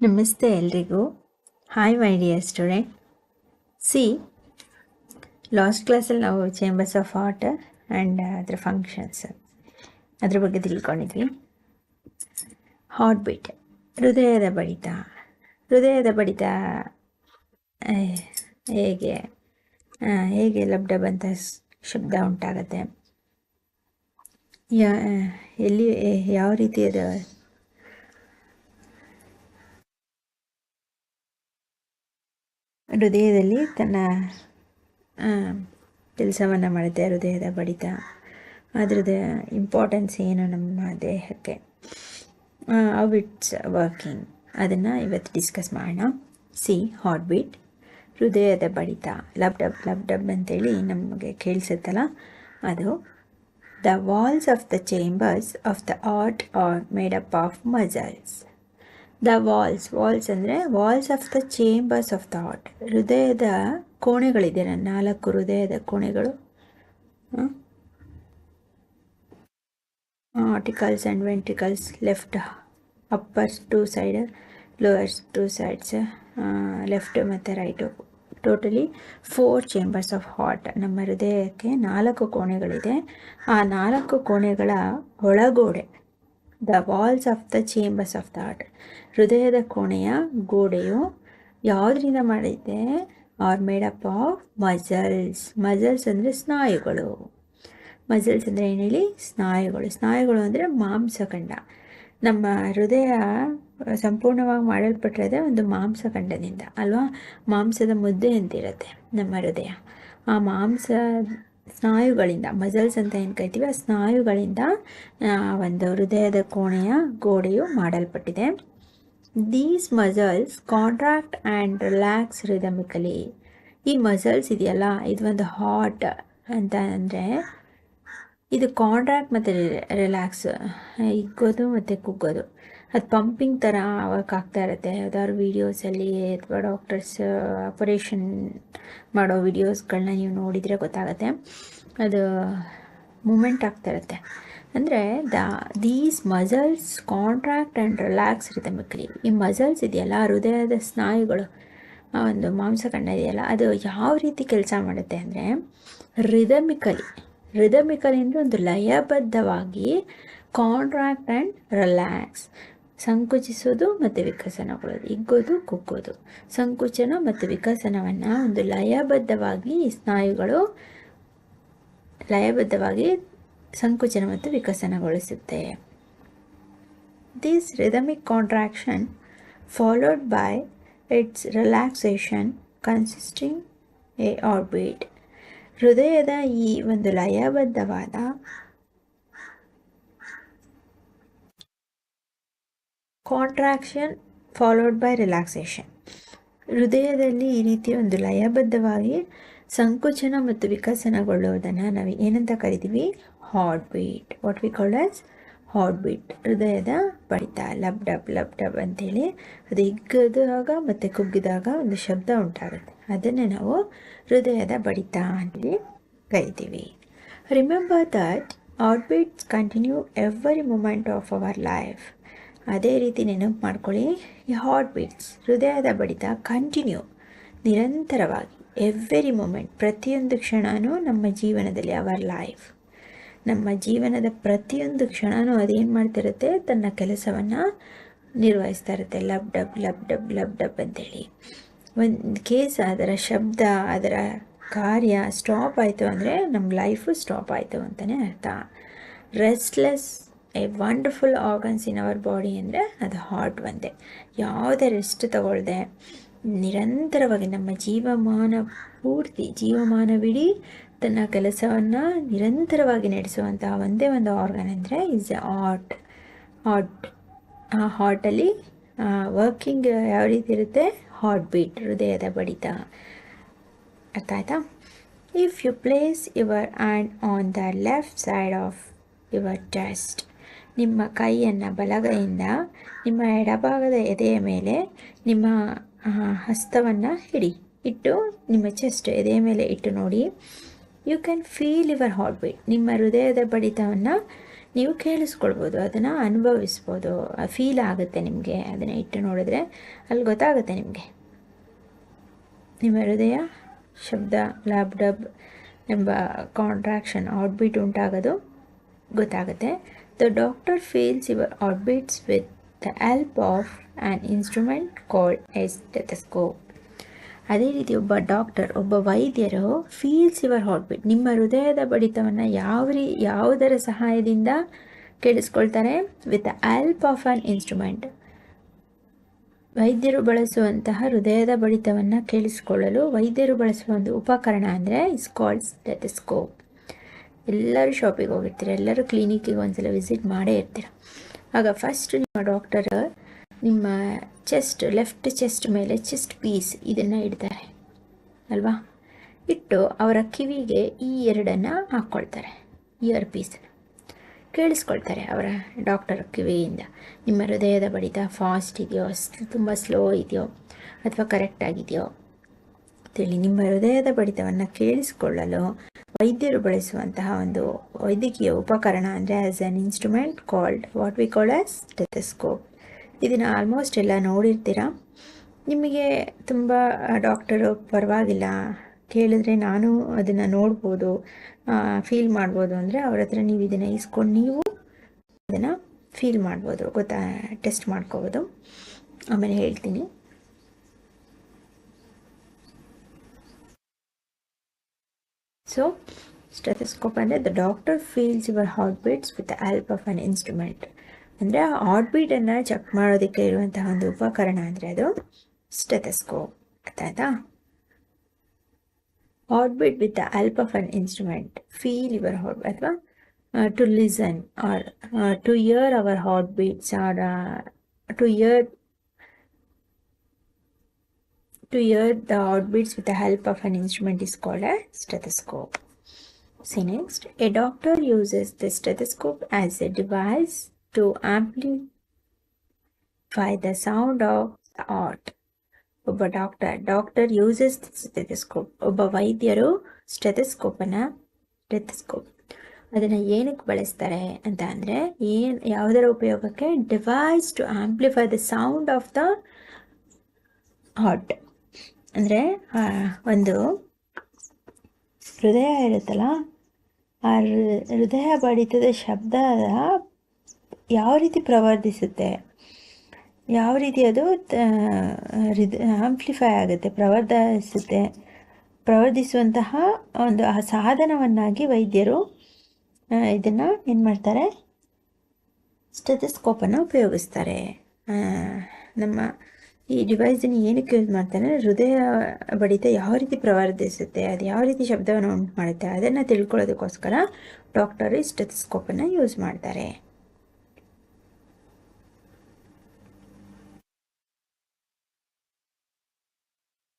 ನಮಸ್ತೆ ಎಲ್ರಿಗೂ. Hi my dear students last ಕ್ಲಾಸಲ್ಲಿ ನಾವು ಚೇಂಬರ್ಸ್ ಆಫ್ ಆರ್ಟ್ ಆ್ಯಂಡ್ ಅದರ ಫಂಕ್ಷನ್ಸ್ ಅದ್ರ ಬಗ್ಗೆ ತಿಳ್ಕೊಂಡಿದ್ವಿ. ಹಾರ್ಟ್ ಬೀಟ್ ಹೃದಯದ ಬಡಿತ. ಹೃದಯದ ಬಡಿತ ಹೇಗೆ ಹೇಗೆ ಲಬ್ಡಬ್ ಬಂತ ಶಬ್ದ ಉಂಟಾಗತ್ತೆ? ಯಾ, ಎಲ್ಲಿ, ಯಾವ ರೀತಿ ಹೃದಯದಲ್ಲಿ ತನ್ನ ಕೆಲಸವನ್ನು ಮಾಡುತ್ತೆ, ಹೃದಯದ ಬಡಿತ. ಅದ್ರದ್ದು ಇಂಪಾರ್ಟೆನ್ಸ್ ಏನು ನಮ್ಮ ದೇಹಕ್ಕೆ? ಅವ್ ಇಟ್ಸ್ ವರ್ಕಿಂಗ್ ಅದನ್ನು ಇವತ್ತು ಡಿಸ್ಕಸ್ ಮಾಡೋಣ. ಸಿ ಹಾರ್ಟ್ ಬೀಟ್ ಹೃದಯದ ಬಡಿತ. ಲಬ್ ಡಬ್ ಲಬ್ ಡಬ್ ಅಂತೇಳಿ ನಮಗೆ ಕೇಳಿಸುತ್ತಲ್ಲ? ಅದು the walls of the chambers of the heart are made up of muscles the walls walls ಅಂದರೆ walls of the chambers of the heart ಹೃದಯದ ಕೋಣೆಗಳಿದೆ ನಾಲ್ಕು ಹೃದಯದ ಕೋಣೆಗಳು. Auricles and ventricles left uppers two side lowers two sides left ಮತ್ತು right. Totally four chambers of heart. ನಮ್ಮ ಹೃದಯಕ್ಕೆ ನಾಲ್ಕು ಕೋಣೆಗಳಿದೆ. ಆ ನಾಲ್ಕು ಕೋಣೆಗಳ ಒಳಗೋಡೆ the walls of the chambers of the heart ಹೃದಯದ ಕೋಣೆಯ ಗೋಡೆಯು ಯಾವುದರಿಂದ ಮಾಡಿದೆ? Are made up of muscles muscles ಅಂದರೆ ಸ್ನಾಯುಗಳು. ಮಜಲ್ಸ್ ಅಂದರೆ ಏನು ಹೇಳಿ? ಸ್ನಾಯುಗಳು. ಸ್ನಾಯುಗಳು ಅಂದರೆ ಮಾಂಸಖಂಡ. ನಮ್ಮ ಹೃದಯ ಸಂಪೂರ್ಣವಾಗಿ ಮಾಡಲ್ಪಟ್ಟಿರೋದೇ ಒಂದು ಮಾಂಸಖಂಡದಿಂದ, ಅಲ್ವಾ? ಮಾಂಸದ ಮುದ್ದೆ ಅಂತಿರುತ್ತೆ ನಮ್ಮ ಹೃದಯ. ಆ ಮಾಂಸ ಸ್ನಾಯುಗಳಿಂದ ಮಜಲ್ಸ್ ಅಂತ ಏನು ಕರಿತೀವಿ, ಆ ಸ್ನಾಯುಗಳಿಂದ ಒಂದು ಹೃದಯದ ಕೋಣೆಯ ಗೋಡೆಯು ಮಾಡಲ್ಪಟ್ಟಿದೆ. These muscles contract and relax rhythmically ಈ ಮಸಲ್ಸ್ ಇದೆಯಲ್ಲ, ಇದು ಒಂದು ಹಾಟ್ ಅಂತ ಅಂದರೆ, ಇದು ಕಾಂಟ್ರಾಕ್ಟ್ ಮತ್ತು ರಿಲ್ಯಾಕ್ಸ್ ಇಗ್ಗೋದು ಮತ್ತು ಕುಗ್ಗೋದು. ಅದು ಪಂಪಿಂಗ್ ಥರ ವರ್ಕ್ ಆಗ್ತಾ ಇರುತ್ತೆ. ಯಾವ್ದಾದ್ರು ವೀಡಿಯೋಸಲ್ಲಿ ಅಥವಾ ಡಾಕ್ಟರ್ಸ್ ಆಪರೇಷನ್ ಮಾಡೋ ವೀಡಿಯೋಸ್ಗಳನ್ನ ನೀವು ನೋಡಿದರೆ ಗೊತ್ತಾಗುತ್ತೆ. ಅದು ಮೂಮೆಂಟ್ ಆಗ್ತಾ ಇರುತ್ತೆ. ಅಂದರೆ the these muscles contract and relax rhythmically ಈ ಮಸಲ್ಸ್ ಇದೆಯಲ್ಲ, ಹೃದಯದ ಸ್ನಾಯುಗಳು, ಆ ಒಂದು ಮಾಂಸಖಂಡ ಇದೆಯಲ್ಲ, ಅದು ಯಾವ ರೀತಿ ಕೆಲಸ ಮಾಡುತ್ತೆ ಅಂದರೆ ರಿದಮಿಕಲಿ ರಿದಮಿಕಲಿ ಅಂದರೆ ಒಂದು ಲಯಬದ್ಧವಾಗಿ ಕಾಂಟ್ರಾಕ್ಟ್ ಆ್ಯಂಡ್ ರಿಲ್ಯಾಕ್ಸ್ ಸಂಕುಚಿಸೋದು ಮತ್ತು ವಿಕಸನಗೊಳ್ಳೋದು ಹಿಗ್ಗೋದು ಕುಗ್ಗೋದು ಸಂಕುಚನ ಮತ್ತು ವಿಕಸನವನ್ನು ಒಂದು ಲಯಬದ್ಧವಾಗಿ ಸ್ನಾಯುಗಳು ಲಯಬದ್ಧವಾಗಿ ಸಂಕುಚನ ಮತ್ತು ವಿಕಸನಗೊಳಿಸುತ್ತೆ this rhythmic contraction followed by its relaxation consisting a heartbeat ಹೃದಯದ ಈ ಒಂದು ಲಯಬದ್ಧವಾದ ಕಾಂಟ್ರಾಕ್ಷನ್ ಫಾಲೋಡ್ ಬೈ ರಿಲ್ಯಾಕ್ಸೇಷನ್ ಹೃದಯದಲ್ಲಿ ಈ ರೀತಿ ಒಂದು ಲಯಬದ್ಧವಾಗಿ ಸಂಕುಚನ ಮತ್ತು ವಿಕಸನಗೊಳ್ಳುವುದನ್ನು ನಾವು ಏನಂತ ಕರಿತೀವಿ? Heartbeat what we call as heartbeat ಹೃದಯದ ಬಡಿತ, ಲಬ್ ಡಬ್ ಲಬ್ ಡಬ್ ಅಂತೇಳಿ ಅದು ಹಿಗ್ಗದಾಗ ಮತ್ತು ಕುಗ್ಗಿದಾಗ ಒಂದು ಶಬ್ದ ಉಂಟಾಗುತ್ತೆ. ಅದನ್ನೇ ನಾವು ಹೃದಯದ ಬಡಿತ ಅಂತೇಳಿ ಕರಿತೀವಿ. Remember that heartbeats continue every moment of our life ಅದೇ ರೀತಿ ನೆನಪು ಮಾಡ್ಕೊಳ್ಳಿ. ಈ ಹಾರ್ಟ್ ಬೀಟ್ಸ್ ಹೃದಯದ ಬಡಿತ ಕಂಟಿನ್ಯೂ ನಿರಂತರವಾಗಿ ಎವ್ರಿ ಮೂಮೆಂಟ್ ಪ್ರತಿಯೊಂದು ಕ್ಷಣವೂ ನಮ್ಮ ಜೀವನದಲ್ಲಿ ಅವರ್ ಲೈಫ್ ನಮ್ಮ ಜೀವನದ ಪ್ರತಿಯೊಂದು ಕ್ಷಣವೂ ಅದೇನು ಮಾಡ್ತಿರುತ್ತೆ? ತನ್ನ ಕೆಲಸವನ್ನು ನಿರ್ವಹಿಸ್ತಾ ಇರುತ್ತೆ. Lub, dub lub dub lub, dub ಅಂತೇಳಿ. ಒಂದು ಕೇಸ್ ಅದರ ಶಬ್ದ, ಅದರ ಕಾರ್ಯ ಸ್ಟಾಪ್ ಆಯಿತು ಅಂದರೆ ನಮ್ಮ ಲೈಫು ಸ್ಟಾಪ್ ಆಯಿತು ಅಂತಲೇ ಅರ್ಥ. Restless a wonderful organs in our body ಅಂದರೆ ಅದು ಹಾರ್ಟ್ ಒಂದೇ. ಯಾವುದೇ ರೆಸ್ಟ್ ತಗೊಳ್ಳದೆ ನಿರಂತರವಾಗಿ ನಮ್ಮ ಜೀವಮಾನ ಪೂರ್ತಿ, ಜೀವಮಾನವಿಡೀ ತನ್ನ ಕೆಲಸವನ್ನು ನಿರಂತರವಾಗಿ ನಡೆಸುವಂತಹ ಒಂದೇ ಒಂದು ಆರ್ಗನ್ ಅಂದರೆ ಇಸ್ ಎ ಆರ್ಟ್ ಹಾರ್ಟ್ ಆ ಹಾರ್ಟಲ್ಲಿ ವರ್ಕಿಂಗ್ ಯಾವ ರೀತಿ ಇರುತ್ತೆ? ಹಾರ್ಟ್ ಬೀಟ್ ಹೃದಯದ ಬಡಿತ. ಅರ್ಥ ಆಯ್ತಾ? If you place your hand on the left side of your chest ನಿಮ್ಮ ಕೈಯನ್ನು ಬಲಗೈಯಿಂದ ನಿಮ್ಮ ಎಡಭಾಗದ ಎದೆಯ ಮೇಲೆ ನಿಮ್ಮ ಹಸ್ತವನ್ನು ಹಿಡಿ. ಇಟ್ಟು ನಿಮ್ಮ ಚೆಸ್ಟ್ ಎದೆಯ ಮೇಲೆ ಇಟ್ಟು ನೋಡಿ. You can feel your heartbeat ನಿಮ್ಮ ಹೃದಯದ ಬಡಿತವನ್ನು ನೀವು ಕೇಳಿಸ್ಕೊಳ್ಬೋದು, ಅದನ್ನು ಅನುಭವಿಸ್ಬೋದು. ಫೀಲ್ ಆಗುತ್ತೆ ನಿಮಗೆ. ಅದನ್ನು ಇಟ್ಟು ನೋಡಿದ್ರೆ ಅಲ್ಲಿ ಗೊತ್ತಾಗುತ್ತೆ ನಿಮಗೆ. ನಿಮ್ಮ ಹೃದಯ ಶಬ್ದ ಲ್ಯಾಬ್ ಡಬ್ ಎಂಬ ಕಾಂಟ್ರಾಕ್ಷನ್ ಔಟ್ಬೀಟ್ ಉಂಟಾಗೋದು ಗೊತ್ತಾಗುತ್ತೆ. The doctor feels your heartbeats with the help of an instrument called stethoscope ಅದೇ ರೀತಿ ಒಬ್ಬ ಡಾಕ್ಟರ್ ಒಬ್ಬ ವೈದ್ಯರು ಫೀಲ್ಸ್ ಯುವರ್ ಹಾರ್ಟ್ಬೀಟ್ ನಿಮ್ಮ ಹೃದಯದ ಬಡಿತವನ್ನು ಯಾವ ರೀ ಯಾವುದರ ಸಹಾಯದಿಂದ ಕೇಳಿಸ್ಕೊಳ್ತಾರೆ with the help of an instrument ವೈದ್ಯರು ಬಳಸುವಂತಹ ಹೃದಯದ ಬಡಿತವನ್ನು ಕೇಳಿಸಿಕೊಳ್ಳಲು ವೈದ್ಯರು ಬಳಸುವ ಒಂದು ಉಪಕರಣ ಅಂದರೆ ಇಸ್ ಕಾಲ್ಡ್ ಸ್ಟೆಥಸ್ಕೋಪ್ ಎಲ್ಲರೂ ಶಾಪಿಗೆ ಹೋಗಿರ್ತೀರ, ಎಲ್ಲರೂ ಕ್ಲಿನಿಕ್ಕಿಗೆ ಒಂದ್ಸಲ ವಿಸಿಟ್ ಮಾಡೇ ಇರ್ತೀರ. ಆಗ ಫಸ್ಟ್ ನಿಮ್ಮ ಡಾಕ್ಟರ್ ನಿಮ್ಮ ಚೆಸ್ಟ್ ಲೆಫ್ಟ್ ಚೆಸ್ಟ್ ಮೇಲೆ ಚೆಸ್ಟ್ ಪೀಸ್ ಇದನ್ನು ಇಡ್ತಾರೆ, ಅಲ್ವಾ? ಇಟ್ಟು ಅವರ ಕಿವಿಗೆ ಈ ಎರಡನ್ನು ಹಾಕ್ಕೊಳ್ತಾರೆ ಇಯರ್ ಪೀಸ್ ಕೇಳಿಸ್ಕೊಳ್ತಾರೆ ಅವರ ಡಾಕ್ಟರ್ ಕಿವಿಯಿಂದ, ನಿಮ್ಮ ಹೃದಯದ ಬಡಿತ ಫಾಸ್ಟ್ ಇದೆಯೋ ತುಂಬ ಸ್ಲೋ ಇದೆಯೋ, ಅಥವಾ ಕರೆಕ್ಟ್ ಆಗಿದೆಯೋ ಅಂತೇಳಿ ನಿಮ್ಮ ಹೃದಯದ ಬಡಿತವನ್ನು ಕೇಳಿಸಿಕೊಳ್ಳಲು ವೈದ್ಯರು ಬಳಸುವಂತಹ ಒಂದು ವೈದ್ಯಕೀಯ ಉಪಕರಣ ಅಂದರೆ as an instrument called what we call as stethoscope ಇದನ್ನು ಆಲ್ಮೋಸ್ಟ್ ಎಲ್ಲ ನೋಡಿರ್ತೀರ? ನಿಮಗೆ ತುಂಬ ಡಾಕ್ಟರು ಪರವಾಗಿಲ್ಲ. ಕೇಳಿದ್ರೆ ನಾನು ಅದನ್ನು ನೋಡ್ಬೋದು ಫೀಲ್ ಮಾಡ್ಬೋದು ಅಂದರೆ ಅವ್ರ ಹತ್ರ ನೀವು ಇದನ್ನು ಇಸ್ಕೊಂಡು ನೀವು ಅದನ್ನು ಫೀಲ್ ಮಾಡ್ಬೋದು, ಗೊತ್ತಾ? ಟೆಸ್ಟ್ ಮಾಡ್ಕೋಬೋದು. ಆಮೇಲೆ ಹೇಳ್ತೀನಿ. ಸೊ ಸ್ಟೆಥಸ್ಕೋಪ್ ಅಂದರೆ the doctor feels your heartbeats with the help of an instrument ಅಂದರೆ ಹಾರ್ಟ್ ಬೀಟನ್ನು ಚೆಕ್ ಮಾಡೋದಕ್ಕೆ ಇರುವಂತಹ ಒಂದು ಉಪಕರಣ ಅಂದರೆ ಅದು ಸ್ಟೆಥಸ್ಕೋಪ್ ಆಯ್ತಾ? Heartbeat with the help of an instrument feel your heart ಅಥವಾ to listen or to hear our heartbeats or to hear to hear the heartbeats with the help of an instrument is called a stethoscope. See next, a doctor uses the stethoscope as a device to amplify the sound of the heart. ಒಬ್ಬ doctor doctor uses stethoscope ಒಬ್ಬ ವೈದ್ಯರು ಸ್ಟೆಥಸ್ಕೋಪನ್ನು stethoscope ಅದನ್ನು ಏನಕ್ಕೆ ಬಳಸ್ತಾರೆ ಅಂತ ಅಂದರೆ ಏನು ಯಾವುದರ ಉಪಯೋಗಕ್ಕೆ device to amplify the sound of the heart ಅಂದರೆ ಒಂದು ಹೃದಯ ಇರುತ್ತಲ್ಲ, ಆ ಹೃದಯ ಬಡಿತದ ಶಬ್ದ ಯಾವ ರೀತಿ ಪ್ರವರ್ಧಿಸುತ್ತೆ? ಯಾವ ರೀತಿ ಅದು ಆಂಪ್ಲಿಫೈ ಆಗುತ್ತೆ, ಪ್ರವರ್ಧಿಸುತ್ತೆ? ಪ್ರವರ್ಧಿಸುವಂತಹ ಒಂದು ಆ ಸಾಧನವನ್ನಾಗಿ ವೈದ್ಯರು ಇದನ್ನು ಏನು ಮಾಡ್ತಾರೆ? ಸ್ಟೆಥಸ್ಕೋಪನ್ನು ಉಪಯೋಗಿಸ್ತಾರೆ. ನಮ್ಮ ಈ ಡಿವೈಸನ್ನು ಏನಕ್ಕೆ ಯೂಸ್ ಮಾಡ್ತಾರೆ ಹೃದಯ ಬಡಿತ ಯಾವ ರೀತಿ ಪ್ರವರ್ಧಿಸುತ್ತೆ? ಅದು ಯಾವ ರೀತಿ ಶಬ್ದವನ್ನು ಉಂಟು ಮಾಡುತ್ತೆ? ಅದನ್ನು ತಿಳ್ಕೊಳ್ಳೋದಕ್ಕೋಸ್ಕರ ಡಾಕ್ಟರು ಸ್ಟೆಥಸ್ಕೋಪನ್ನು ಯೂಸ್ ಮಾಡ್ತಾರೆ.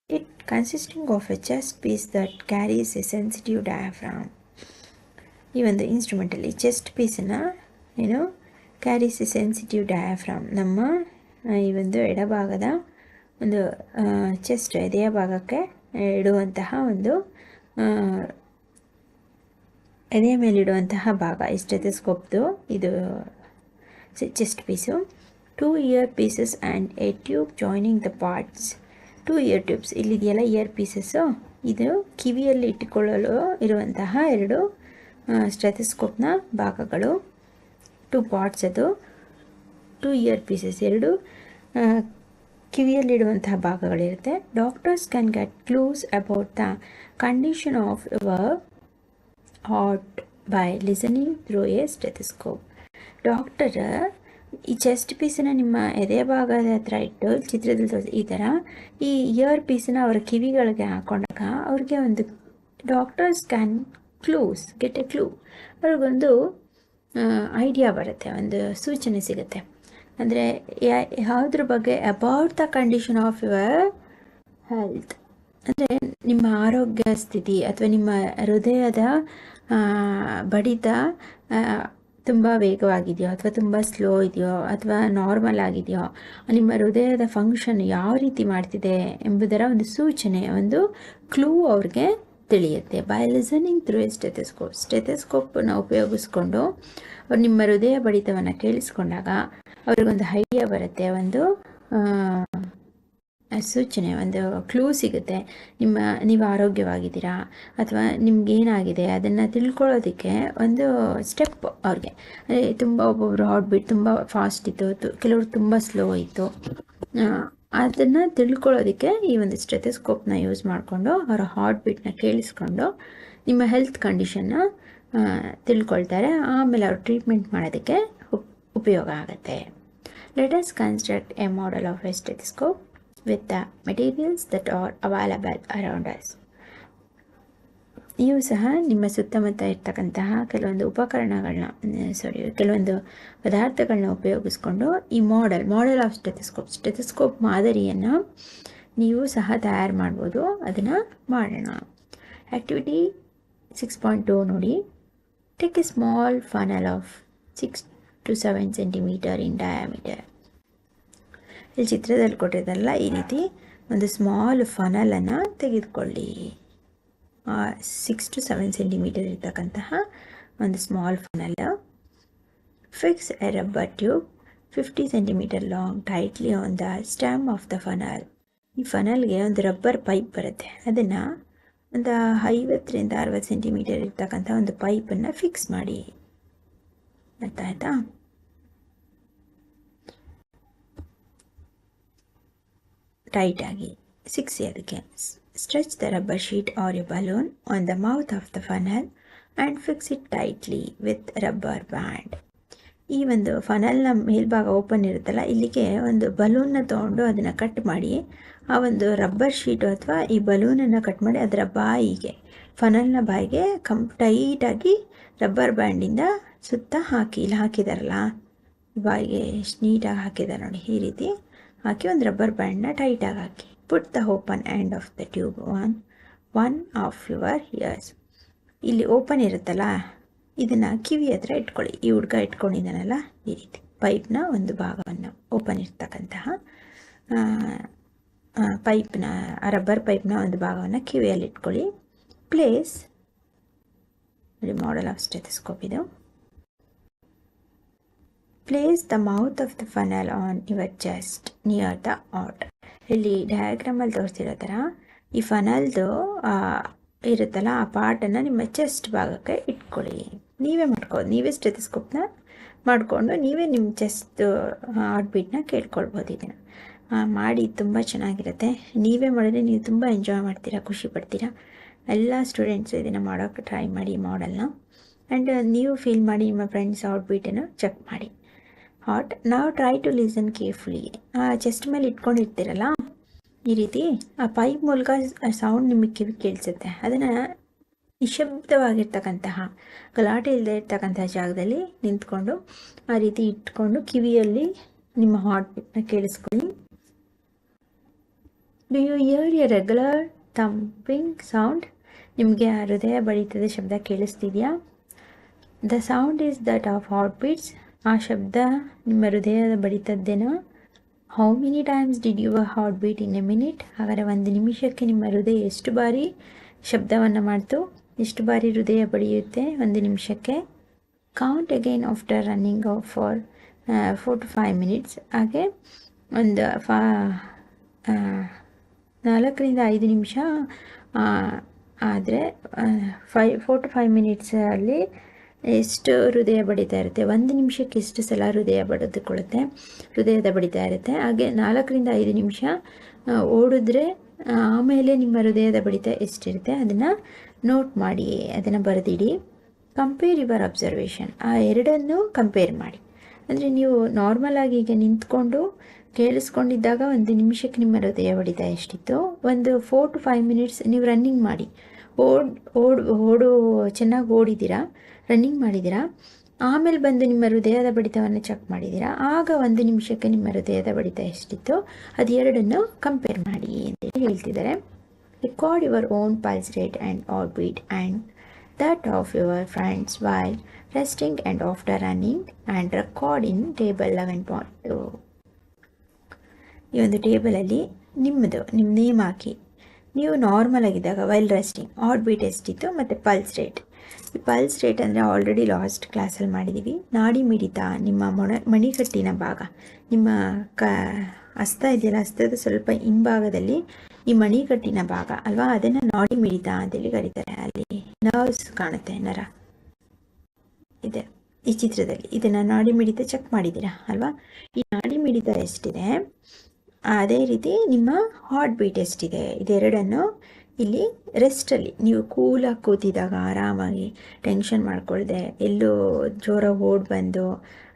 It consisting of a chest piece that carries a sensitive diaphragm ಈ ಒಂದು ಇನ್ಸ್ಟ್ರೂಮೆಂಟಲ್ಲಿ ಚೆಸ್ಟ್ ಪೀಸನ್ನು ಏನು ಕ್ಯಾರೀಸ್ ಎ ಸೆನ್ಸಿಟಿವ್ ಡಯಾಫ್ರಾಮ್ ನಮ್ಮ ಈ ಒಂದು ಎಡಭಾಗದ ಒಂದು ಚೆಸ್ಟ್ ಎದೆಯ ಭಾಗಕ್ಕೆ ಇಡುವಂತಹ ಒಂದು ಎದೆಯ ಮೇಲಿಡುವಂತಹ ಭಾಗ, ಈ ಸ್ಟೆಥಸ್ಕೋಪ್ದು ಇದು chest piece two earpieces and a tube joining the parts two ear tubes ಇಲ್ಲಿದೆಯಲ್ಲ year pieces ಇದು ಕಿವಿಯಲ್ಲಿ ಇಟ್ಟುಕೊಳ್ಳಲು ಇರುವಂತಹ ಎರಡು ಸ್ಟೆಥಸ್ಕೋಪ್ನ ಭಾಗಗಳು. ಟೂ ಪಾರ್ಟ್ಸ್ ಅದು. ಟೂ ಇಯರ್ ಪೀಸಸ್ ಎರಡು ಕಿವಿಯಲ್ಲಿಡುವಂತಹ ಭಾಗಗಳಿರುತ್ತೆ. Doctors can get clues about the condition of your heart by listening through a stethoscope doctor ಈ ಚೆಸ್ಟ್ ಪೀಸನ್ನು ನಿಮ್ಮ ಎದೆ ಭಾಗದ ಹತ್ರ ಇಟ್ಟು ಚಿತ್ರದಲ್ಲಿ ತೋರಿಸಿ ಈ ಥರ ಈ ಇಯರ್ ಪೀಸನ್ನು ಅವರ ಕಿವಿಗಳಿಗೆ ಹಾಕೊಂಡಾಗ ಅವ್ರಿಗೆ ಒಂದು doctors can clues get a clue ಅವ್ರಿಗೊಂದು ಐಡಿಯಾ ಬರುತ್ತೆ, ಒಂದು ಸೂಚನೆ ಸಿಗುತ್ತೆ. ಅಂದರೆ ಯಾವುದ್ರ ಬಗ್ಗೆ about the condition of your health ಅಂದರೆ, ನಿಮ್ಮ ಆರೋಗ್ಯ ಸ್ಥಿತಿ ಅಥವಾ ನಿಮ್ಮ ಹೃದಯದ ಬಡಿತ ತುಂಬ ವೇಗವಾಗಿದೆಯೋ ಅಥವಾ ತುಂಬ ಸ್ಲೋ ಇದೆಯೋ ಅಥವಾ ನಾರ್ಮಲ್ ಆಗಿದೆಯೋ, ನಿಮ್ಮ ಹೃದಯದ ಫಂಕ್ಷನ್ ಯಾವ ರೀತಿ ಮಾಡ್ತಿದೆ ಎಂಬುದರ ಒಂದು ಸೂಚನೆ, ಒಂದು ಕ್ಲೂ ಅವ್ರಿಗೆ ತಿಳಿಯುತ್ತೆ. ಬೈ ಲಿಸನಿಂಗ್ ಥ್ರೂ ಎ ಸ್ಟೆಥೆಸ್ಕೋಪನ್ನು ಸ್ಟೆಥಸ್ಕೋಪನ್ನು ಉಪಯೋಗಿಸ್ಕೊಂಡು ಅವ್ರು ನಿಮ್ಮ ಹೃದಯ ಬಡಿತವನ್ನು ಕೇಳಿಸ್ಕೊಂಡಾಗ ಅವ್ರಿಗೊಂದು ಐಡಿಯಾ ಬರುತ್ತೆ, ಒಂದು ಸೂಚನೆ, ಒಂದು ಕ್ಲೂ ಸಿಗುತ್ತೆ. ನಿಮ್ಮ, ನೀವು ಆರೋಗ್ಯವಾಗಿದ್ದೀರಾ ಅಥವಾ ನಿಮ್ಗೇನಾಗಿದೆ ಅದನ್ನು ತಿಳ್ಕೊಳ್ಳೋದಕ್ಕೆ ಒಂದು ಸ್ಟೆಪ್ ಅವ್ರಿಗೆ. ಅಂದರೆ ತುಂಬ ಒಬ್ಬೊಬ್ಬರು ಹಾರ್ಟ್ ಬೀಟ್ ತುಂಬ ಫಾಸ್ಟ್ ಇತ್ತು ಕೆಲವರು ತುಂಬ ಸ್ಲೋ ಇತ್ತು. ಅದನ್ನು ತಿಳ್ಕೊಳ್ಳೋದಕ್ಕೆ ಈ ಒಂದು ಸ್ಟೆಥೆಸ್ಕೋಪ್ನ ಯೂಸ್ ಮಾಡಿಕೊಂಡು ಅವರ ಹಾರ್ಟ್ ಬೀಟ್ನ ಕೇಳಿಸ್ಕೊಂಡು ನಿಮ್ಮ ಹೆಲ್ತ್ ಕಂಡೀಷನ್ನ ತಿಳ್ಕೊಳ್ತಾರೆ. ಆಮೇಲೆ ಅವ್ರು ಟ್ರೀಟ್ಮೆಂಟ್ ಮಾಡೋದಕ್ಕೆ ಉಪಯೋಗ ಆಗುತ್ತೆ. Let's construct a model of a with the materials that are available around us. ನೀವು ಸಹ ನಿಮ್ಮ ಸುತ್ತಮುತ್ತ ಇರ್ತಕ್ಕಂತಹ ಕೆಲವೊಂದು ಉಪಕರಣಗಳನ್ನ ಸಾರಿ ಕೆಲವೊಂದು ಪದಾರ್ಥಗಳನ್ನ ಉಪಯೋಗಿಸ್ಕೊಂಡು ಈ model model of stethoscope stethoscope ಮಾದರಿಯನ್ನು ನೀವು ಸಹ ತಯಾರು ಮಾಡ್ಬೋದು. ಅದನ್ನು ಮಾಡೋಣ. ಆ್ಯಕ್ಟಿವಿಟಿ ಸಿಕ್ಸ್ ಪಾಯಿಂಟ್ ಟು ನೋಡಿ. Take a small funnel of six to seven centimetre in diameter ಇಲ್ಲಿ ಚಿತ್ರದಲ್ಲಿ ಕೊಟ್ಟಿದ್ದಲ್ಲ ಈ ರೀತಿ ಒಂದು ಸ್ಮಾಲ್ ಫನಲನ್ನು ತೆಗೆದುಕೊಳ್ಳಿ. ಸಿಕ್ಸ್ ಟು ಸೆವೆನ್ ಸೆಂಟಿಮೀಟರ್ ಇರ್ತಕ್ಕಂತಹ ಒಂದು small funnel fix a rubber tube fifty centimetre long tightly on the stem of the funnel ಈ ಫನಲ್ಗೆ ಒಂದು ರಬ್ಬರ್ ಪೈಪ್ ಬರುತ್ತೆ. ಅದನ್ನು ಒಂದು ಐವತ್ತರಿಂದ ಅರವತ್ತು ಸೆಂಟಿಮೀಟರ್ ಇರ್ತಕ್ಕಂಥ ಒಂದು ಪೈಪನ್ನು ಫಿಕ್ಸ್ ಮಾಡಿ ಅರ್ಥ ಆಯ್ತಾ? ಟೈಟಾಗಿ ಸಿಕ್ಸಿ ಅದಕ್ಕೆ. Stretch the rubber sheet or a balloon on the mouth of the funnel and fix it tightly with rubber band ಈ ಒಂದು ಫನಲ್ನ ಮೇಲ್ಭಾಗ ಓಪನ್ ಇರುತ್ತಲ್ಲ, ಇಲ್ಲಿಗೆ ಒಂದು ಬಲೂನ್ನ ತೊಗೊಂಡು ಅದನ್ನು ಕಟ್ ಮಾಡಿ ಆ ಒಂದು ರಬ್ಬರ್ ಶೀಟು ಅಥವಾ ಈ ಬಲೂನನ್ನು ಕಟ್ ಮಾಡಿ ಅದರ ಬಾಯಿಗೆ ಫನಲ್ನ ಬಾಯಿಗೆ ಕಂ ಟೈಟಾಗಿ ರಬ್ಬರ್ ಬ್ಯಾಂಡಿಂದ ಸುತ್ತ ಹಾಕಿ, ಇಲ್ಲಿ ಹಾಕಿದಾರಲ್ಲ ಬಾಯಿಗೆ ಎಷ್ಟು ನೀಟಾಗಿ ಹಾಕಿದ್ದಾರೆ ನೋಡಿ ಈ ರೀತಿ, ಹಾಕಿ ಒಂದು ರಬ್ಬರ್ ಬ್ಯಾಂಡ್ನ ಟೈಟಾಗಿ ಹಾಕಿ put the open and off the tube one one of your ears ಇಲ್ಲಿ ಓಪನ್ ಇರುತ್ತಲ್ಲ, ಇದನ್ನು ಕಿವಿ ಹತ್ರ ಇಟ್ಕೊಳ್ಳಿ, ಈ ಹುಡ್ಗ ಇಟ್ಕೊಂಡಿದ್ದಾನಲ್ಲ, ಈ ರೀತಿ. ಪೈಪ್ನ ಒಂದು ಭಾಗವನ್ನು ಓಪನ್ ಇರ್ತಕ್ಕಂತಹ ಪೈಪ್ನ ರಬ್ಬರ್ ಪೈಪ್ನ ಒಂದು ಭಾಗವನ್ನು ಕಿವಿಯಲ್ಲಿ ಇಟ್ಕೊಳ್ಳಿ. ಪ್ಲೇಸ್. ನೋಡಿ ಮಾಡೆಲ್ ಆಫ್ ಸ್ಟೆಥೋಸ್ಕೋಪ್ ಇದು. Place the mouth of the funnel on your chest near the heart ಇಲ್ಲಿ ಡಯಾಗ್ರಾಮಲ್ಲಿ ತೋರಿಸಿರೋ ಥರ ಈ ಫನಲ್ದು ಇರುತ್ತಲ್ಲ, ಆ ಪಾರ್ಟನ್ನು ನಿಮ್ಮ ಚೆಸ್ಟ್ ಭಾಗಕ್ಕೆ ಇಟ್ಕೊಳ್ಳಿ. ನೀವೇ ಮಾಡ್ಕೋದು ನೀವೇ ಸ್ಟೆಥೋಸ್ಕೋಪ್ನ ಮಾಡಿಕೊಂಡು ನೀವೇ ನಿಮ್ಮ ಚೆಸ್ಟ್ ಹಾರ್ಟ್ ಬೀಟ್ನ ಕೇಳ್ಕೊಳ್ಬೋದು ಇದನ್ನು ಮಾಡಿ ತುಂಬ ಚೆನ್ನಾಗಿರುತ್ತೆ. ನೀವೇ ಮಾಡಿದ್ರೆ ನೀವು ತುಂಬ ಎಂಜಾಯ್ ಮಾಡ್ತೀರಾ, ಖುಷಿ ಪಡ್ತೀರಾ? ಎಲ್ಲ ಸ್ಟೂಡೆಂಟ್ಸ್ ಇದನ್ನು ಮಾಡೋಕ್ಕೆ ಟ್ರೈ ಮಾಡಿ ಮಾಡಲ್ನ ಆ್ಯಂಡ್ ನೀವು ಫೀಲ್ ಮಾಡಿ ನಿಮ್ಮ ಫ್ರೆಂಡ್ಸ್ ಔಟ್ಬೀಟನ್ನು ಬೀಟನ್ನು ಚೆಕ್ ಮಾಡಿ. ಹಾಟ್ ನಾವು try to listen carefully chest ಮೇಲೆ ಇಟ್ಕೊಂಡಿರ್ತೀರಲ್ಲ? ಈ ರೀತಿ. ಆ ಪೈಪ್ ಮೂಲಕ ಸೌಂಡ್ ನಿಮಗೆ ಕಿವಿ ಕೇಳಿಸುತ್ತೆ. ಅದನ್ನು ನಿಶಬ್ದವಾಗಿರ್ತಕ್ಕಂತಹ, ಗಲಾಟೆ ಇಲ್ಲದೆ ಇರ್ತಕ್ಕಂತಹ ಜಾಗದಲ್ಲಿ ನಿಂತ್ಕೊಂಡು ಆ ರೀತಿ ಇಟ್ಕೊಂಡು ಕಿವಿಯಲ್ಲಿ ನಿಮ್ಮ ಹಾಟ್ ಕೇಳಿಸ್ಕೊಳ್ಳಿ. Do you hear a regular thumping sound ನಿಮಗೆ ಆ ಹೃದಯ ಬಡಿತದ ಶಬ್ದ ಕೇಳಿಸ್ತಿದೆಯಾ? The sound is that of heart beats ಆ ಶಬ್ದ ನಿಮ್ಮ ಹೃದಯದ ಬಡಿತದ್ದೇನೋ? How many times did your heart beat in a minute ಹಾಗಾದರೆ ಒಂದು ನಿಮಿಷಕ್ಕೆ ನಿಮ್ಮ ಹೃದಯ ಎಷ್ಟು ಬಾರಿ ಶಬ್ದವನ್ನು ಮಾಡ್ತು? ಎಷ್ಟು ಬಾರಿ ಹೃದಯ ಬಡಿಯುತ್ತೆ ಒಂದು ನಿಮಿಷಕ್ಕೆ? Count again after running for four to five minutes ಹಾಗೆ ಒಂದು, ಫಾ ನಾಲ್ಕರಿಂದ ಐದು ನಿಮಿಷ ಆದರೆ ಫೈ ಫೋರ್ ಟು ಫೈವ್ ಮಿನಿಟ್ಸಲ್ಲಿ ಎಷ್ಟು ಹೃದಯ ಬಡಿತಾ ಇರುತ್ತೆ, ಒಂದು ನಿಮಿಷಕ್ಕೆ ಎಷ್ಟು ಸಲ ಹೃದಯ ಬಡಿದುಕೊಳ್ಳುತ್ತೆ, ಹೃದಯದ ಬಡಿತಾ ಇರುತ್ತೆ. ಹಾಗೆ ನಾಲ್ಕರಿಂದ ಐದು ನಿಮಿಷ ಓಡಿದ್ರೆ ಆಮೇಲೆ ನಿಮ್ಮ ಹೃದಯದ ಬಡಿತ ಎಷ್ಟಿರುತ್ತೆ ಅದನ್ನು ನೋಟ್ ಮಾಡಿ, ಅದನ್ನು ಬರೆದಿಡಿ. ಕಂಪೇರ್ ಯುವರ್ ಅಬ್ಸರ್ವೇಷನ್ ಆ ಎರಡನ್ನು ಕಂಪೇರ್ ಮಾಡಿ. ಅಂದರೆ ನೀವು ನಾರ್ಮಲಾಗಿ ಈಗ ನಿಂತ್ಕೊಂಡು ಕೇಳಿಸ್ಕೊಂಡಿದ್ದಾಗ ಒಂದು ನಿಮಿಷಕ್ಕೆ ನಿಮ್ಮ ಹೃದಯ ಹೊಡಿತ ಎಷ್ಟಿತ್ತು? ಒಂದು ಫೋರ್ ಟು ಫೈವ್ ಮಿನಿಟ್ಸ್ ನೀವು ರನ್ನಿಂಗ್ ಮಾಡಿ. ಓಡ್ ಓಡ್, ಓಡು, ಚೆನ್ನಾಗಿ ಓಡಿದ್ದೀರಾ? ರನ್ನಿಂಗ್ ಮಾಡಿದ್ದೀರಾ? ಆಮೇಲೆ ಬಂದು ನಿಮ್ಮ ಹೃದಯದ ಬಡಿತವನ್ನು ಚೆಕ್ ಮಾಡಿದ್ದೀರಾ? ಆಗ ಒಂದು ನಿಮಿಷಕ್ಕೆ ನಿಮ್ಮ ಹೃದಯದ ಬಡಿತ ಎಷ್ಟಿತ್ತು? ಅದು ಎರಡನ್ನು ಕಂಪೇರ್ ಮಾಡಿ ಅಂತೇಳಿ ಹೇಳ್ತಿದ್ದಾರೆ. Record your own pulse rate and heart beat and that of your friends while resting and after running and record in table eleven point two ಈ ಒಂದು ಟೇಬಲಲ್ಲಿ ನಿಮ್ಮದು, ನಿಮ್ಮ ನೇಮ್ ಹಾಕಿ. ನೀವು ನಾರ್ಮಲ್ ಆಗಿದ್ದಾಗ ವೈಲ್ ರೆಸ್ಟಿಂಗ್ ಬಿ ಟೆಸ್ಟ್ ಇತ್ತು ಮತ್ತು pulse rate ಈ pulse rate ಅಂದರೆ ಆಲ್ರೆಡಿ ಲಾಸ್ಟ್ ಕ್ಲಾಸಲ್ಲಿ ಮಾಡಿದ್ದೀವಿ ನಾಡಿ ಮಿಡಿತ, ನಿಮ್ಮ ಮೊಣ, ಮಣಿಕಟ್ಟಿನ ಭಾಗ. ನಿಮ್ಮ ಕ, ಹಸ್ತ ಇದೆಯಲ್ಲ, ಹಸ್ತದ ಸ್ವಲ್ಪ ಹಿಂಭಾಗದಲ್ಲಿ ಈ ಮಣಿಕಟ್ಟಿನ ಭಾಗ ಅಲ್ವಾ? ಅದನ್ನು ನಾಡಿ ಮಿಡಿತ ಅಂತೇಳಿ ಕರೀತಾರೆ. ಅಲ್ಲಿ ನರ್ವ್ಸ್ ಕಾಣುತ್ತೆ, ನರ. ಇದೆ. ಈ ಚಿತ್ರದಲ್ಲಿ ಇದನ್ನು ನಾಡಿ ಮಿಡಿತ ಚೆಕ್ ಮಾಡಿದ್ದೀರಾ ಅಲ್ವಾ? ಈ ನಾಡಿ ಮಿಡಿತ ಎಷ್ಟಿದೆ? ಅದೇ ರೀತಿ ನಿಮ್ಮ ಹಾರ್ಟ್ ಬೀಟ್ ಎಷ್ಟಿದೆ? ಇದೆರಡನ್ನು ಇಲ್ಲಿ ರೆಸ್ಟಲ್ಲಿ ನೀವು ಕೂಲಾಗಿ ಕೂತಿದ್ದಾಗ, ಆರಾಮಾಗಿ ಟೆನ್ಷನ್ ಮಾಡ್ಕೊಳ್ದೆ, ಎಲ್ಲೋ ಜೋರಾಗಿ ಓಡ್ ಬಂದು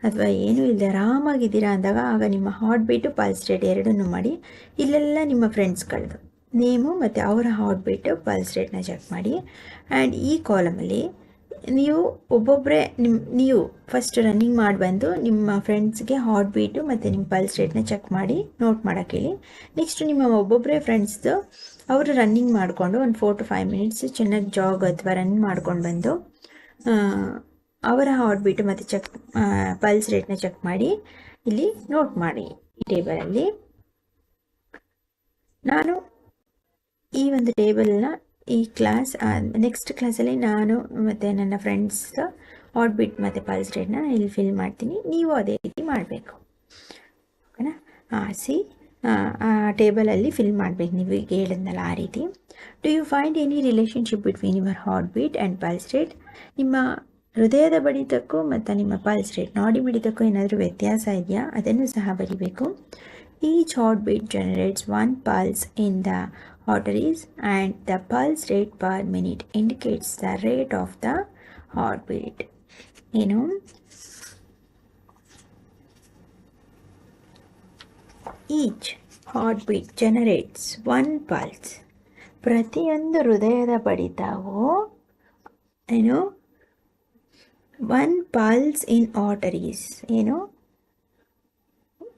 ಅಥವಾ ಏನೂ ಇಲ್ಲದೆ ಆರಾಮಾಗಿದ್ದೀರಾ ಅಂದಾಗ, ಆಗ ನಿಮ್ಮ ಹಾರ್ಟ್ ಬೀಟು ಪಲ್ಸ್ ರೇಟ್ ಎರಡನ್ನೂ ಮಾಡಿ, ಇಲ್ಲೆಲ್ಲ ನಿಮ್ಮ ಫ್ರೆಂಡ್ಸ್ಗಳದ್ದು ನೇಮು ಮತ್ತು ಅವರ ಹಾರ್ಟ್ ಬೀಟು ಪಲ್ಸ್ ರೇಟ್ನ ಚೆಕ್ ಮಾಡಿ. ಆ್ಯಂಡ್ ಈ ಕಾಲಮಲ್ಲಿ ನೀವು ಒಬ್ಬೊಬ್ಬರೇ ನಿಮ್ಮ ನೀವು ಫಸ್ಟ್ ರನ್ನಿಂಗ್ ಮಾಡಿ ಬಂದು ನಿಮ್ಮ ಫ್ರೆಂಡ್ಸ್ಗೆ ಹಾರ್ಟ್ ಬೀಟು ಮತ್ತು ನಿಮ್ಮ ಪಲ್ಸ್ ರೇಟ್ನ ಚೆಕ್ ಮಾಡಿ ನೋಟ್ ಮಾಡೋಕ್ಕೆ ಹೇಳಿ. ನೆಕ್ಸ್ಟ್ ನಿಮ್ಮ ಒಬ್ಬೊಬ್ಬರೇ ಫ್ರೆಂಡ್ಸ್ದು ಅವರು ರನ್ನಿಂಗ್ ಮಾಡಿಕೊಂಡು ಒಂದು ಫೋರ್ ಟು ಫೈವ್ ಮಿನಿಟ್ಸ್ ಚೆನ್ನಾಗಿ ಜಾಗ್ ಅಥವಾ ರನ್ ಮಾಡ್ಕೊಂಡು ಬಂದು ಅವರ ಹಾರ್ಟ್ ಬೀಟು ಮತ್ತು ಚೆಕ್ ಪಲ್ಸ್ ರೇಟ್ನ ಚೆಕ್ ಮಾಡಿ, ಇಲ್ಲಿ ನೋಟ್ ಮಾಡಿ ಈ ಟೇಬಲಲ್ಲಿ ನಾನು ಈ ಒಂದು ಟೇಬಲ್ನ ಈ ಕ್ಲಾಸ್ ನೆಕ್ಸ್ಟ್ ಕ್ಲಾಸಲ್ಲಿ ನಾನು ಮತ್ತು ನನ್ನ ಫ್ರೆಂಡ್ಸ್ ಹಾಟ್ ಬೀಟ್ ಮತ್ತು ಪಲ್ಸ್ ರೇಟ್ನ ಇಲ್ಲಿ ಫಿಲ್ ಮಾಡ್ತೀನಿ. ನೀವು ಅದೇ ರೀತಿ ಮಾಡಬೇಕು. ಓಕೆನಾ? ಸಿ ಆ ಟೇಬಲಲ್ಲಿ ಫಿಲ್ ಮಾಡಬೇಕು ನೀವು. ಈಗ ಹೇಳಿದ್ನಲ್ಲ ಆ ರೀತಿ. Do you find any relationship between your heart beat and pulse rate ನಿಮ್ಮ ಹೃದಯದ ಬಡಿತಕ್ಕೂ ಮತ್ತು ನಿಮ್ಮ ಪಲ್ಸ್ ರೇಟ್ ನಾಡಿ ಬಡಿತಕ್ಕೂ ಏನಾದರೂ ವ್ಯತ್ಯಾಸ ಇದೆಯಾ? ಅದನ್ನು ಸಹ ಬರೀಬೇಕು. Each heart beat generates one pulse in the arteries and the pulse rate per minute indicates the rate of the heartbeat. ಏನು each heart beat generates one pulse ಪ್ರತಿಯೊಂದು ಹೃದಯದ ಬಡಿತವು ಏನು ಒನ್ ಪಲ್ಸ್ ಇನ್ ಆರ್ಟರೀಸ್ ಏನು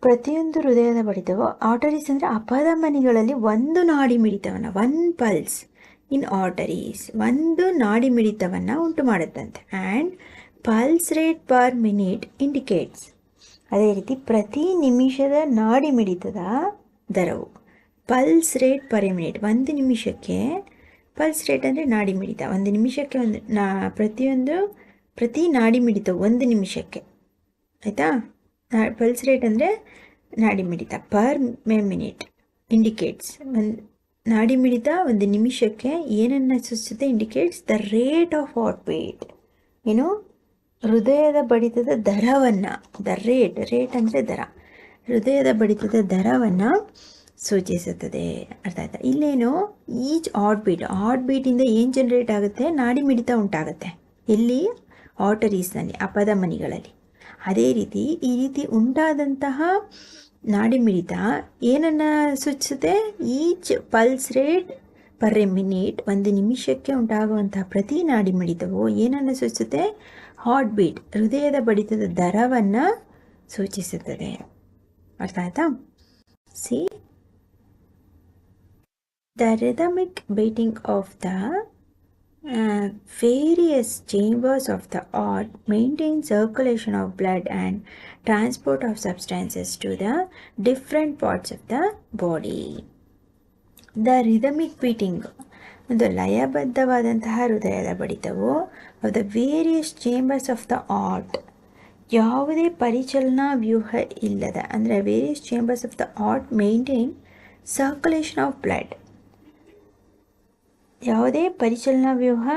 ಪ್ರತಿಯೊಂದು ಹೃದಯದ ಬಡಿತವು arteries ಅಂದರೆ ಅಪಧಮನಿಗಳಲ್ಲಿ ಒಂದು ನಾಡಿ ಮಿಡಿತವನ್ನು ಒನ್ ಪಲ್ಸ್ ಇನ್ ಆರ್ಟರೀಸ್ ಒಂದು ನಾಡಿ ಮಿಡಿತವನ್ನು ಉಂಟು ಮಾಡುತ್ತಂತೆ. And pulse rate per minute indicates ಅದೇ ರೀತಿ ಪ್ರತಿ ನಿಮಿಷದ ನಾಡಿ ಮಿಡಿತದ ದರವು. ಪಲ್ಸ್ ರೇಟ್ ಪರ್ ಮಿನಿಟ್ ಒಂದು ನಿಮಿಷಕ್ಕೆ ಪಲ್ಸ್ ರೇಟ್ ಅಂದರೆ ನಾಡಿ ಮಿಡಿತ. ಒಂದು ನಿಮಿಷಕ್ಕೆ ಒಂದು, ನಾ, ಪ್ರತಿಯೊಂದು, ಪ್ರತಿ ನಾಡಿ ಮಿಡಿತ ಒಂದು ನಿಮಿಷಕ್ಕೆ. ಆಯಿತಾ? ಪಲ್ಸ್ ರೇಟ್ ಅಂದರೆ ನಾಡಿ ಮಿಡಿತ ಪರ್ ಮೆ ಮಿನಿಟ್ ಇಂಡಿಕೇಟ್ಸ್ ಒಂದು ನಾಡಿ ಮಿಡಿತ ಒಂದು ನಿಮಿಷಕ್ಕೆ ಏನನ್ನು ಸೂಚಿಸುತ್ತೆ indicates the rate of heart beat ಏನು? ಹೃದಯದ ಬಡಿತದ ದರವನ್ನು ದ ರೇಟ್ ರೇಟ್ ಅಂದರೆ ದರ. ಹೃದಯದ ಬಡಿತದ ದರವನ್ನು ಸೂಚಿಸುತ್ತದೆ. ಅರ್ಥ ಆಯ್ತಾ? ಇಲ್ಲೇನು? ಈಚ್ ಹಾರ್ಟ್ ಬೀಟ್ ಹಾರ್ಟ್ ಬೀಟಿಂದ ಏನು ಜನರೇಟ್ ಆಗುತ್ತೆ? ನಾಡಿ ಮಿಡಿತ ಉಂಟಾಗುತ್ತೆ. ಎಲ್ಲಿ ಅಪದ ಅಪಧಮನಿಗಳಲ್ಲಿ ಅದೇ ರೀತಿ ಈ ರೀತಿ ಉಂಟಾದಂತಹ ನಾಡಿ ಮಿಡಿತ ಏನನ್ನು ಸೂಚಿಸುತ್ತೆ? Each pulse rate per a minute ಒಂದು ನಿಮಿಷಕ್ಕೆ ಉಂಟಾಗುವಂತಹ ಪ್ರತಿ ನಾಡಿ ಮಿಡಿತವು ಏನನ್ನು ಸೂಚಿಸುತ್ತೆ? ಹಾರ್ಟ್ ಬೀಟ್, ಹೃದಯದ ಬಡಿತದ ದರವನ್ನು ಸೂಚಿಸುತ್ತದೆ. ಅರ್ಥ ಆಯ್ತಾ? See the rhythmic beating of the uh, various chambers of the heart maintain circulation of blood and transport of substances to the different parts of the body. The rhythmic the ಒಂದು ಲಯಬದ್ಧವಾದಂತಹ ಹೃದಯದ ಬಡಿತವು of the various chambers of the heart ಯಾವುದೇ ಪರಿಚಲನಾ ವ್ಯೂಹ ಇಲ್ಲದ ಅಂದರೆ various chambers of the heart maintain circulation of blood ಯಾವುದೇ ಪರಿಚಲನಾ ವ್ಯೂಹ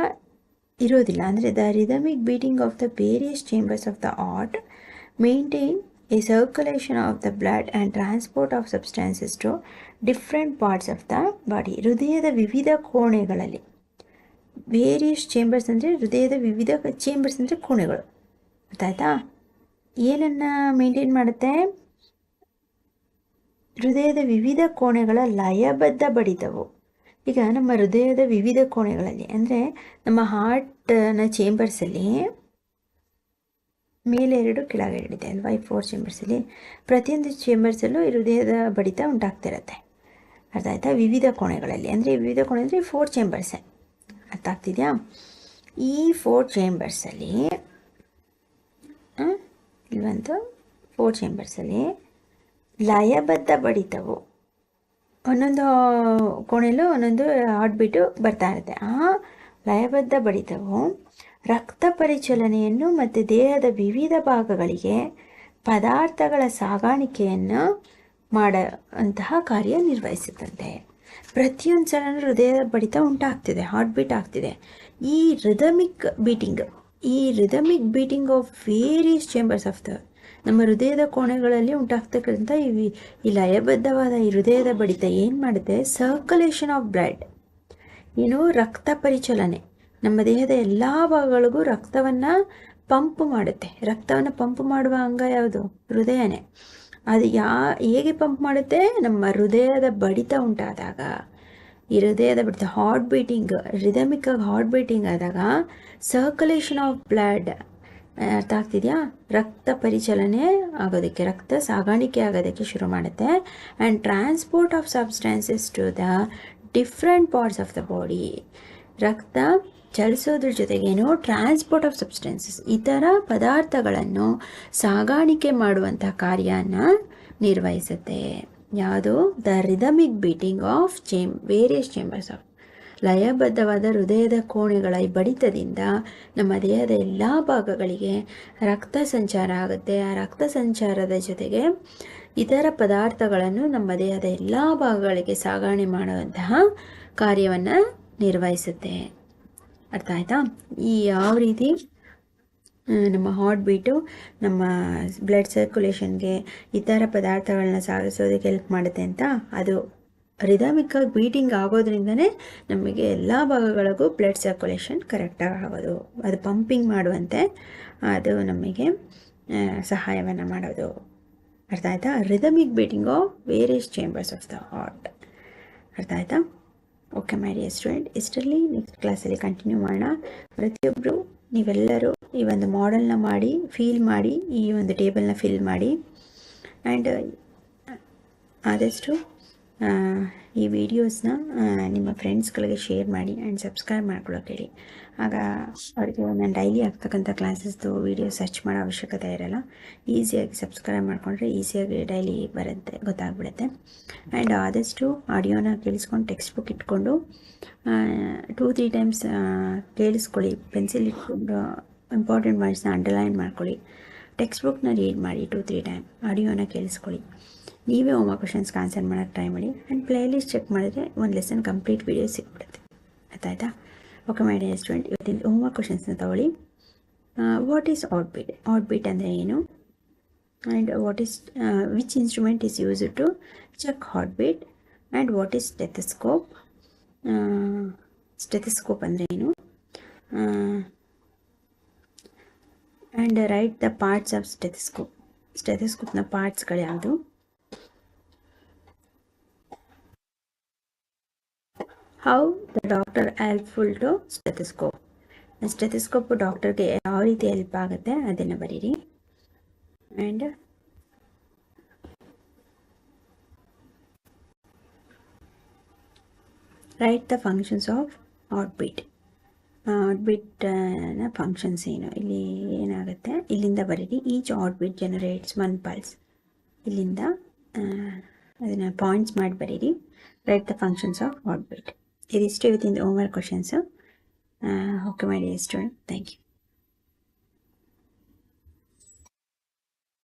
ಇರೋದಿಲ್ಲ. ಅಂದರೆ the rhythmic beating of the various chambers of the heart maintain a circulation of the blood and transport of substances to different parts of the body ಹೃದಯದ ವಿವಿಧ ಕೋಣೆಗಳಲ್ಲಿ various chambers ಅಂದರೆ ಹೃದಯದ ವಿವಿಧ ಚೇಂಬರ್ಸ್ ಅಂದರೆ ಕೋಣೆಗಳು. ಗೊತ್ತಾಯ್ತಾ? ಏನನ್ನು ಮೇಂಟೈನ್ ಮಾಡುತ್ತೆ? ಹೃದಯದ ವಿವಿಧ ಕೋಣೆಗಳ ಲಯಬದ್ಧ ಬಡಿತವು. ಈಗ ನಮ್ಮ ಹೃದಯದ ವಿವಿಧ ಕೋಣೆಗಳಲ್ಲಿ, ಅಂದರೆ ನಮ್ಮ ಹಾರ್ಟ್ನ ಚೇಂಬರ್ಸಲ್ಲಿ ಮೇಲೆ ಎರಡು, ಕೆಳಗೆ ಎರಡಿದೆ ಅಲ್ವಾ? ಈ ಫೋರ್ ಚೇಂಬರ್ಸಲ್ಲಿ ಪ್ರತಿಯೊಂದು ಚೇಂಬರ್ಸಲ್ಲೂ ಈ ಹೃದಯದ ಬಡಿತ ಉಂಟಾಗ್ತಿರತ್ತೆ. ಅರ್ಥ ಆಯ್ತಾ? ವಿವಿಧ ಕೋಣೆಗಳಲ್ಲಿ, ಅಂದರೆ ವಿವಿಧ ಕೋಣೆ ಅಂದರೆ ಫೋರ್ ಚೇಂಬರ್ಸೇ ಅರ್ಥ ಆಗ್ತಿದೆಯಾ? ಈ ಫೋರ್ ಚೇಂಬರ್ಸಲ್ಲಿ ಇಲ್ವಂತು? ಫೋರ್ ಚೇಂಬರ್ಸಲ್ಲಿ ಲಯಬದ್ಧ ಬಡಿತವು. ಒಂದೊಂದು ಕೋಣೆಯಲ್ಲೂ ಒಂದೊಂದು ಬೀಟು ಬರ್ತಾ ಇರುತ್ತೆ. ಆ ಲಯಬದ್ಧ ಬಡಿತವು ರಕ್ತ ಪರಿಚಲನೆಯನ್ನು ಮತ್ತು ದೇಹದ ವಿವಿಧ ಭಾಗಗಳಿಗೆ ಪದಾರ್ಥಗಳ ಸಾಗಾಣಿಕೆಯನ್ನು ಮಾಡುವಂತಹ ಕಾರ್ಯ ನಿರ್ವಹಿಸುತ್ತಂತೆ. ಪ್ರತಿಯೊಂದು ಸಲ ಹೃದಯದ ಬಡಿತ ಉಂಟಾಗ್ತಿದೆ ಹಾರ್ಟ್ ಬೀಟ್ ಆಗ್ತಿದೆ. ಈ ರಿದಮಿಕ್ ಬೀಟಿಂಗ್ ಈ rhythmic beating of various chambers of the ನಮ್ಮ ಹೃದಯದ ಕೋಣೆಗಳಲ್ಲಿ ಉಂಟಾಗ್ತಕ್ಕಂಥ ಈ ಈ ಲಯಬದ್ಧವಾದ ಈ ಹೃದಯದ ಬಡಿತ ಏನು ಮಾಡುತ್ತೆ? ಸರ್ಕ್ಯುಲೇಷನ್ ಆಫ್ ಬ್ಲಡ್ ಏನು? ರಕ್ತ ಪರಿಚಲನೆ. ನಮ್ಮ ದೇಹದ ಎಲ್ಲ ಭಾಗಗಳಿಗೂ ರಕ್ತವನ್ನು ಪಂಪ್ ಮಾಡುತ್ತೆ. ರಕ್ತವನ್ನು ಪಂಪ್ ಮಾಡುವ ಅಂಗ ಯಾವುದು? ಹೃದಯನೇ. ಅದು ಯಾ, ಹೇಗೆ ಪಂಪ್ ಮಾಡುತ್ತೆ? ನಮ್ಮ ಹೃದಯದ ಬಡಿತ ಉಂಟಾದಾಗ. ಈ ಹೃದಯದ ಬಡಿತ ಹಾರ್ಟ್ ಬೀಟಿಂಗ್ ರಿದಮಿಕ್ಕಾಗಿ ಹಾರ್ಟ್ ಬೀಟಿಂಗ್ ಆದಾಗ ಸರ್ಕ್ಯುಲೇಷನ್ ಆಫ್ ಬ್ಲಡ್ ಅರ್ಥ ಆಗ್ತಿದೆಯಾ? ರಕ್ತ ಪರಿಚಲನೆ ಆಗೋದಕ್ಕೆ, ರಕ್ತ ಸಾಗಾಣಿಕೆ ಆಗೋದಕ್ಕೆ ಶುರು ಮಾಡುತ್ತೆ. And transport of substances to the different parts of the body ರಕ್ತ ಚಲಿಸೋದ್ರ ಜೊತೆಗೇನು ಟ್ರಾನ್ಸ್ಪೋರ್ಟ್ ಆಫ್ ಸಬ್ಸ್ಟೆನ್ಸಸ್ ಇತರ ಪದಾರ್ಥಗಳನ್ನು ಸಾಗಾಣಿಕೆ ಮಾಡುವಂಥ ಕಾರ್ಯನ ನಿರ್ವಹಿಸುತ್ತೆ. ಯಾವುದು? ದ ರಿದಮಿಕ್ ಬೀಟಿಂಗ್ ಆಫ್ ಚೇಮ್ ವೇರಿಯಸ್ ಚೇಂಬರ್ಸ್ ಆಫ್ ಲಯಬದ್ಧವಾದ ಹೃದಯದ ಕೋಣೆಗಳ ಬಡಿತದಿಂದ ನಮ್ಮ ದೇಹದ ಎಲ್ಲ ಭಾಗಗಳಿಗೆ ರಕ್ತ ಸಂಚಾರ ಆಗುತ್ತೆ. ಆ ರಕ್ತ ಸಂಚಾರದ ಜೊತೆಗೆ ಇತರ ಪದಾರ್ಥಗಳನ್ನು ನಮ್ಮ ದೇಹದ ಎಲ್ಲ ಭಾಗಗಳಿಗೆ ಸಾಗಣೆ ಮಾಡುವಂತಹ ಕಾರ್ಯವನ್ನು ನಿರ್ವಹಿಸುತ್ತೆ. ಅರ್ಥ ಆಯ್ತಾ? ಈ ಯಾವ ರೀತಿ ನಮ್ಮ ಹಾರ್ಟ್ ಬೀಟು ನಮ್ಮ ಬ್ಲಡ್ ಸರ್ಕ್ಯುಲೇಷನ್ಗೆ ಇತರ ಪದಾರ್ಥಗಳನ್ನ ಸಾಗಿಸೋದಕ್ಕೆ ಹೆಲ್ಪ್ ಮಾಡುತ್ತೆ ಅಂತ ಅದು ರಿದಮಿಕ್ಕಾಗಿ ಬೀಟಿಂಗ್ ಆಗೋದ್ರಿಂದನೇ ನಮಗೆ ಎಲ್ಲ ಭಾಗಗಳಿಗೂ ಬ್ಲಡ್ ಸರ್ಕ್ಯುಲೇಷನ್ ಕರೆಕ್ಟಾಗಿ ಆಗೋದು. ಅದು ಪಂಪಿಂಗ್ ಮಾಡುವಂತೆ ಅದು ನಮಗೆ ಸಹಾಯವನ್ನು ಮಾಡೋದು. ಅರ್ಥ ಆಯಿತಾ? Rhythmic beating of various chambers of the heart ಅರ್ಥ ಆಯಿತಾ? ಓಕೆ ಮೈ ಡಿಯರ್ ಸ್ಟೂಡೆಂಟ್ ಇಷ್ಟರಲ್ಲಿ ನೆಕ್ಸ್ಟ್ ಕ್ಲಾಸಲ್ಲಿ ಕಂಟಿನ್ಯೂ ಮಾಡೋಣ. ಪ್ರತಿಯೊಬ್ಬರು ನೀವೆಲ್ಲರೂ ಈ ಒಂದು ಮಾಡೆಲ್ನ ಮಾಡಿ ಫೀಲ್ ಮಾಡಿ, ಈ ಒಂದು ಟೇಬಲ್ನ ಫಿಲ್ ಮಾಡಿ. ಆ್ಯಂಡ್ ಆದಷ್ಟು ಈ ವಿಡಿಯೋಸ್ನ ನಿಮ್ಮ ಫ್ರೆಂಡ್ಸ್ಗಳಿಗೆ ಶೇರ್ ಮಾಡಿ ಆ್ಯಂಡ್ ಸಬ್ಸ್ಕ್ರೈಬ್ ಮಾಡ್ಕೊಳ್ಳೋಕೆ ಹೇಳಿ. ಆಗ ಅವರಿಗೆ ನಾನು ಡೈಲಿ ಆಗ್ತಕ್ಕಂಥ ಕ್ಲಾಸಸ್ದು ವೀಡಿಯೋ ಸರ್ಚ್ ಮಾಡೋ ಅವಶ್ಯಕತೆ ಇರೋಲ್ಲ. ಈಸಿಯಾಗಿ ಸಬ್ಸ್ಕ್ರೈಬ್ ಮಾಡಿಕೊಂಡ್ರೆ ಈಸಿಯಾಗಿ ಡೈಲಿ ಬರುತ್ತೆ, ಗೊತ್ತಾಗ್ಬಿಡುತ್ತೆ. ಆ್ಯಂಡ್ ಆದಷ್ಟು ಆಡಿಯೋನ ಕೇಳಿಸ್ಕೊಂಡು ಟೆಕ್ಸ್ಟ್ ಬುಕ್ ಇಟ್ಕೊಂಡು ಟೂ ತ್ರೀ ಟೈಮ್ಸ್ ಕೇಳಿಸ್ಕೊಳ್ಳಿ. ಪೆನ್ಸಿಲ್ ಇಟ್ಕೊಂಡು ಇಂಪಾರ್ಟೆಂಟ್ ವರ್ಡ್ಸ್ನ ಅಂಡರ್ಲೈನ್ ಮಾಡ್ಕೊಳ್ಳಿ. ಟೆಕ್ಸ್ಟ್ ಬುಕ್ನ ರೀಡ್ ಮಾಡಿ ಟೂ ತ್ರೀ ಟೈಮ್ ಆಡಿಯೋನ ಕೇಳಿಸ್ಕೊಳ್ಳಿ. ನೀವೇ ಓಮ ಕ್ವಶನ್ಸ್ಗೆ ಆನ್ಸರ್ ಮಾಡೋಕ್ಕೆ ಟ್ರೈ ಮಾಡಿ ಆ್ಯಂಡ್ ಪ್ಲೇಲಿಸ್ಟ್ ಚೆಕ್ ಮಾಡಿದ್ರೆ ಒಂದು ಲೆಸನ್ ಕಂಪ್ಲೀಟ್ ವೀಡಿಯೋ ಸಿಕ್ಬಿಡುತ್ತೆ ಆಯ್ತಾಯ್ತಾ ಓಕೆ ಮೈ ಡಿಯರ್ ಸ್ಟೂಡೆಂಟ್ ಇವತ್ತಿನ ಹೋಮ್ ಕ್ವಶನ್ಸ್ನ ತಗೊಳ್ಳಿ. What is heart beat heart ಅಂದರೆ ಏನು? And what is which instrument is use to check heartbeat and what is stethoscope stethoscope ಅಂದರೆ ಏನು? And write the parts of stethoscope ಸ್ಟೆಥಸ್ಕೋಪ್ನ ಪಾರ್ಟ್ಸ್ಗಳು ಯಾವುದು? How the doctor helpful to stethoscope stethoscope ಡಾಕ್ಟರ್ಗೆ ಯಾವ ರೀತಿ help ಆಗುತ್ತೆ ಅದನ್ನು ಬರೀರಿ. And write the functions of heartbeat ಆರ್ಬಿಟ್ನ functions ಏನು? ಇಲ್ಲಿ ಏನಾಗುತ್ತೆ? ಇಲ್ಲಿಂದ ಬರೀರಿ. Each heart beat beat generates one pulse ಇಲ್ಲಿಂದ ಅದನ್ನು ಪಾಯಿಂಟ್ಸ್ ಮಾಡಿ ಬರೀರಿ. Write the functions of it is still within the homework questions so uh, okay my dear student thank you.